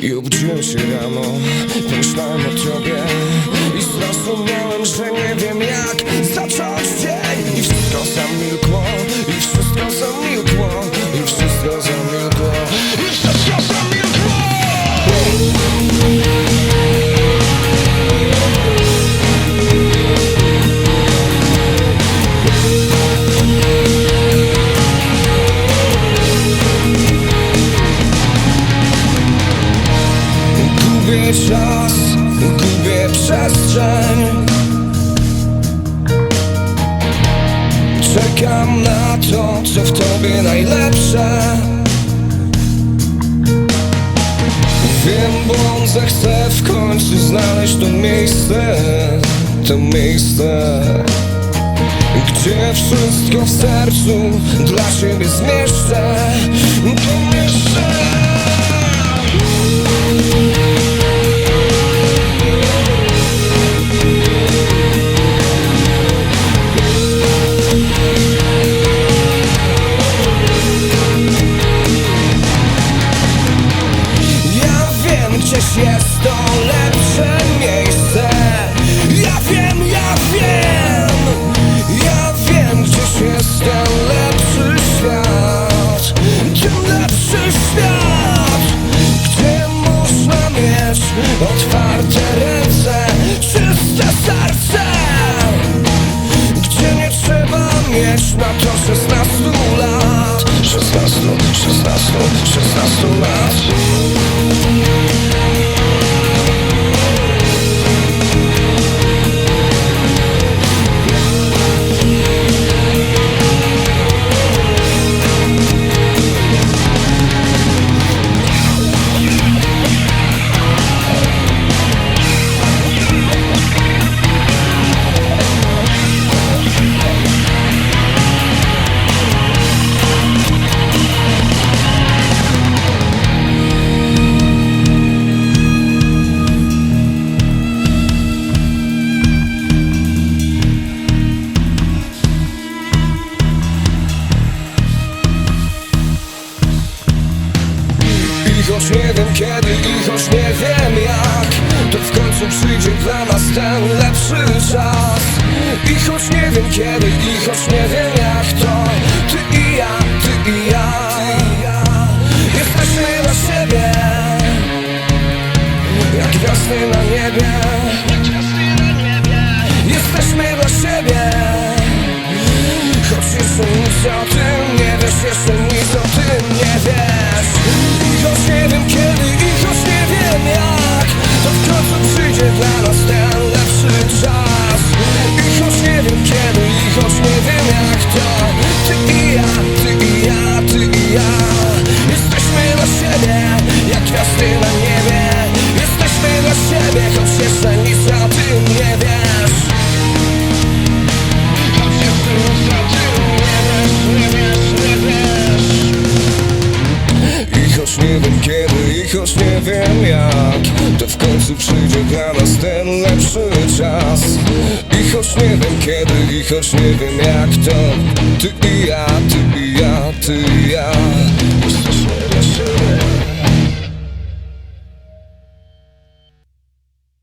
Juk juice, amo, pensando czas, gubię przestrzeń. Czekam na to, co w tobie najlepsze. Wiem, błądzę, chcę w końcu znaleźć to miejsce To miejsce Gdzie wszystko w sercu dla siebie zmieszczę. To gdzieś jest to lepsze miejsce. Ja wiem, ja wiem. Ja wiem, gdzieś jest ten lepszy świat. Ten lepszy świat Gdzie można mieć otwarte ręce Czyste serce. Gdzie nie trzeba mieć na to 16 lat. 16, 16, 16 lat choć nie wiem kiedy i choć nie wiem jak To w końcu przyjdzie dla nas ten lepszy czas. I choć nie wiem kiedy i choć nie wiem jak to Ty i ja, ty i ja Jesteśmy dla siebie. Jak gwiazdy na niebie. Jesteśmy dla siebie wiem jak To w końcu przyjdzie dla nas ten lepszy czas. I choć nie wiem kiedy, i choć nie wiem jak to Ty i ja, ty i ja, ty i ja